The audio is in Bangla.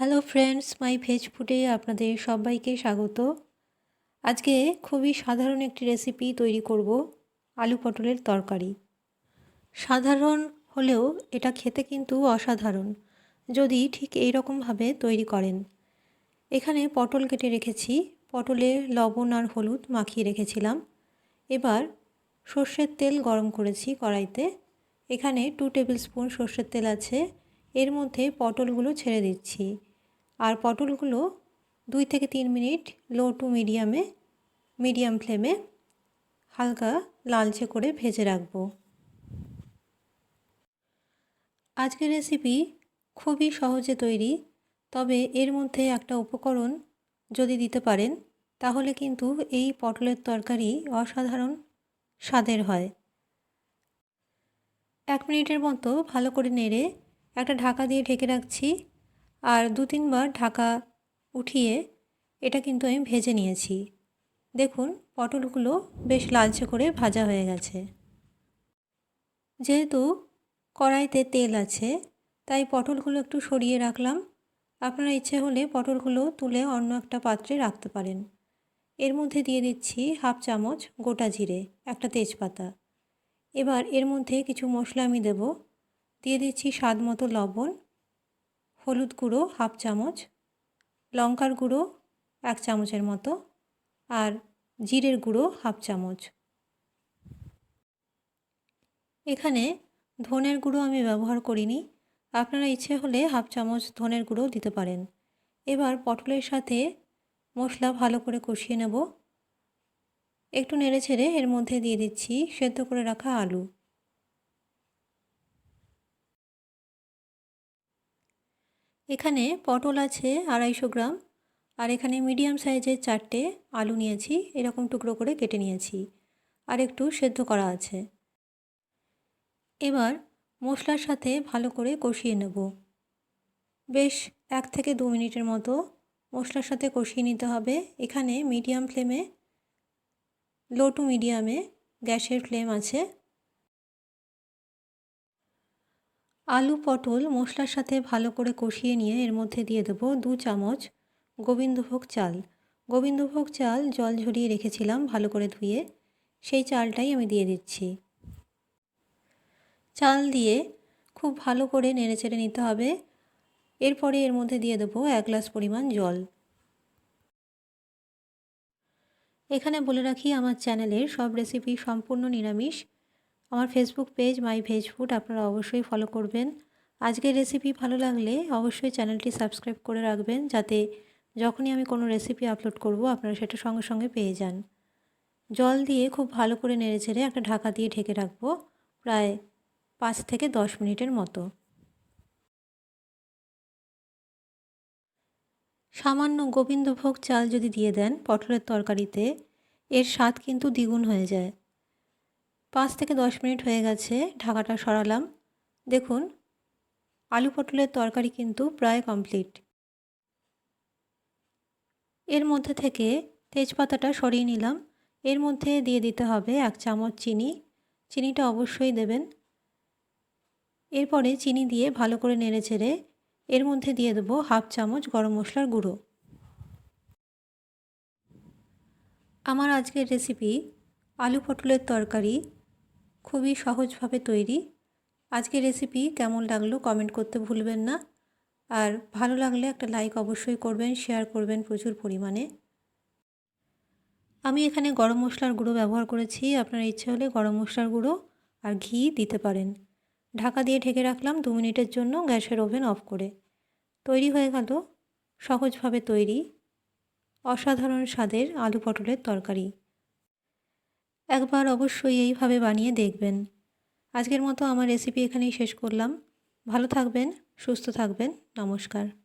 হ্যালো ফ্রেন্ডস মাই ভেজ ফুডে আপনাদের সবাইকে স্বাগত। আজকে খুবই সাধারণ একটি রেসিপি তৈরি করব, আলু পটলের তরকারি। সাধারণ হলেও এটা খেতে কিন্তু অসাধারণ, যদি ঠিক এই রকমভাবে তৈরি করেন। এখানে পটল কেটে রেখেছি, পটলে লবণ আর হলুদ মাখিয়ে রেখেছিলাম। এবার সর্ষের তেল গরম করেছি কড়াইতে। এখানে টু টেবিল স্পুন সর্ষের তেল আছে, এর মধ্যে পটলগুলো ছেড়ে দিচ্ছি। আর পটলগুলো দুই থেকে তিন মিনিট লো টু মিডিয়ামে, মিডিয়াম ফ্লেমে হালকা লালচে করে ভেজে রাখব। আজকের রেসিপি খুবই সহজে তৈরি, তবে এর মধ্যে একটা উপকরণ যদি দিতে পারেন, তাহলে কিন্তু এই পটলের তরকারি অসাধারণ স্বাদের হয়। এক মিনিটের মতো ভালো করে নেড়ে একটা ঢাকা দিয়ে ঢেকে রাখছি। আর দু তিনবার ঢাকা উঠিয়ে এটা কিন্তু আমি ভেজে নিয়েছি। দেখুন, পটলগুলো বেশ লালচে করে ভাজা হয়ে গেছে। যেহেতু কড়াইতে তেল আছে, তাই পটলগুলো একটু সরিয়ে রাখলাম। আপনারা ইচ্ছে হলে পটলগুলো তুলে অন্য একটা পাত্রে রাখতে পারেন। এর মধ্যে দিয়ে দিচ্ছি হাফ চামচ গোটা জিরে, একটা তেজপাতা। এবার এর মধ্যে কিছু মশলা আমি দেব। দিয়ে দিচ্ছি স্বাদ মতো লবণ হলুদ গুঁড়ো হাফ চামচ, লঙ্কার গুঁড়ো এক চামচের মতো আর জিরের গুঁড়ো হাফ চামচ। এখানে ধনের গুঁড়ো আমি ব্যবহার করিনি। আপনারা ইচ্ছে হলে হাফ চামচ ধনের গুঁড়ো দিতে পারেন। এবার পটলের সাথে মশলা ভালো করে কষিয়ে নেব। একটু নেড়ে ছেড়ে এর মধ্যে দিয়ে দিচ্ছি সেদ্ধ করে রাখা আলু। এখানে পটল আছে আড়াইশো গ্রাম আর এখানে মিডিয়াম সাইজের চারটে আলু নিয়েছি, এরকম টুকরো করে কেটে নিয়েছি আর একটু সেদ্ধ করা আছে। এবার মশলার সাথে ভালো করে কষিয়ে নেব। বেশ এক থেকে দু মিনিটের মতো মশলার সাথে কষিয়ে নিতে হবে। এখানে মিডিয়াম ফ্লেমে, লো টু মিডিয়ামে গ্যাসের ফ্লেম আছে। আলু, পটল মশলার সাথে ভালো করে কষিয়ে নিয়ে এর মধ্যে দিয়ে দেবো দু চামচ গোবিন্দভোগ চাল। গোবিন্দভোগ চাল জল ঝরিয়ে রেখেছিলাম ভালো করে ধুয়ে। সেই চালটাই আমি দিয়ে দিচ্ছি। চাল দিয়ে খুব ভালো করে নেড়ে চেড়ে নিতে হবে। এরপরে এর মধ্যে দিয়ে দেবো এক গ্লাস পরিমাণ জল। এখানে বলে রাখি আমার চ্যানেলের সব রেসিপি সম্পূর্ণ নিরামিষ। আমার Facebook page my veg food আপনারা অবশ্যই ফলো করবেন। আজকের রেসিপি ভালো লাগলে অবশ্যই চ্যানেলটি সাবস্ক্রাইব করে রাখবেন, যাতে যখনই আমি কোনো রেসিপি আপলোড করব, আপনারা সেটা সঙ্গে সঙ্গে পেয়ে যান। জল দিয়ে খুব ভালো করে নেড়ে ছেড়ে একটা ঢাকা দিয়ে ঢেকে রাখব প্রায় পাঁচ থেকে দশ মিনিটের মতো। সামান্য গোবিন্দভোগ চাল যদি দিয়ে দেন পটলের তরকারিতে, এর স্বাদ কিন্তু দ্বিগুণ হয়ে যায়। পাঁচ থেকে দশ মিনিট হয়ে গেছে, ঢাকাটা সরালাম। দেখুন, আলু পটলের তরকারি কিন্তু প্রায় কমপ্লিট এর মধ্যে থেকে তেজপাতাটা সরিয়ে নিলাম। এর মধ্যে দিয়ে দিতে হবে এক চামচ চিনি। চিনিটা অবশ্যই দেবেন। এরপরে চিনি দিয়ে ভালো করে নেড়ে ছেড়ে এর মধ্যে দিয়ে দেবো হাফ চামচ গরম মশলার গুঁড়ো। আমার আজকের রেসিপি আলু পটলের তরকারি খুবই সহজভাবে তৈরি। আজকের রেসিপি কেমন লাগল কমেন্ট করতে ভুলবেন না। আর ভালো লাগলে একটা লাইক অবশ্যই করবেন শেয়ার করবেন প্রচুর পরিমাণে। আমি এখানে গরম মশলার গুঁড়ো ব্যবহার করেছি। আপনার ইচ্ছে হলে গরম মশলার গুঁড়ো আর ঘি দিতে পারেন। ঢাকা দিয়ে ঢেকে রাখলাম দু মিনিটের জন্য গ্যাসের ওভেন অফ করে। তৈরি হয়ে গেল সহজভাবে তৈরি অসাধারণ স্বাদের আলু পটলের তরকারি। একবার অবশ্যই এইভাবে বানিয়ে দেখবেন। আজকের মতো আমার রেসিপি এখানেই শেষ করলাম। ভালো থাকবেন, সুস্থ থাকবেন। নমস্কার।